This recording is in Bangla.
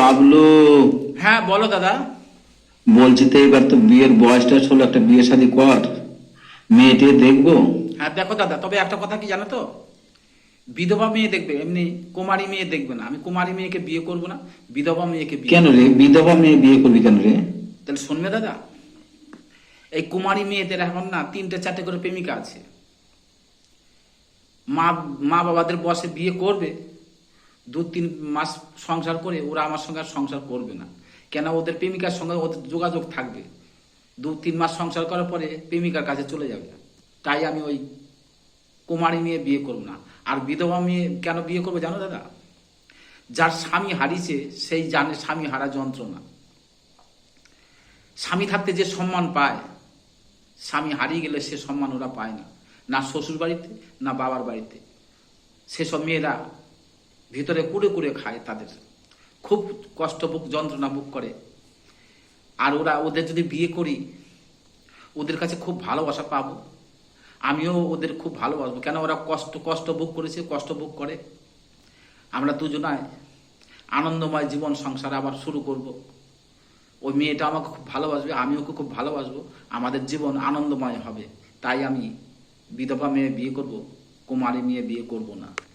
বাবলু। হ্যাঁ বলো দাদা। বলছি তো এবার তো বিয়ের বয়সটা হলো একটা বিয়ে শাদী কর। মেয়েটে দেখব? হ্যাঁ দেখো দাদা তবে একটা কথা কি জানো তো? বিধবা মেয়ে দেখবে এমনি কুমারী মেয়ে দেখবে না। আমি কুমারী মেয়েকে বিয়ে করব না বিধবা মেয়েকে বিয়ে কেন রে? বিধবা মেয়ে বিয়ে করবি কেন রে? তাহলে শুনবে দাদা এই কুমারী মেয়েদের এখন না তিনটে চারটে করে প্রেমিকা আছে। মা মা বাবাদের বসে বিয়ে করবে দু তিন মাস সংসার করে ওরা আমার সঙ্গে আর সংসার করবে না। কেন ওদের প্রেমিকার সঙ্গে ওদের যোগাযোগ থাকবে। দু তিন মাস সংসার করার পরে প্রেমিকার কাছে চলে যাবে। তাই আমি ওই কুমারী মেয়ে বিয়ে করব না। আর বিধবা মেয়ে কেন বিয়ে করব জানো দাদা? যার স্বামী হারিয়েছে, সেই জানে স্বামী হারা যন্ত্রণা। স্বামী থাকতে যে সম্মান পায়, স্বামী হারিয়ে গেলে সে সম্মান ওরা পায় না। না শ্বশুর বাড়িতে না বাবার বাড়িতে। সেসব মেয়েরা ভিতরে কুড়ে কুড়ে খায় তাদের। খুব কষ্ট বুক যন্ত্রণা বুক করে। আর ওরা, ওদের যদি বিয়ে করি, ওদের কাছে খুব ভালোবাসা পাবো। আমিও ওদের খুব ভালোবাসবো। কেন ওরা কষ্ট কষ্ট ভোগ করেছে, কষ্ট ভোগ করে। আমরা দুজনায় আনন্দময় জীবন সংসার আবার শুরু করব। ওই মেয়েটা আমাকে খুব ভালোবাসবে, আমিও ওকে খুব ভালোবাসবো। আমাদের জীবন আনন্দময় হবে। তাই আমি বিধবা মেয়ে বিয়ে করব, কুমারী মেয়ে বিয়ে করব না।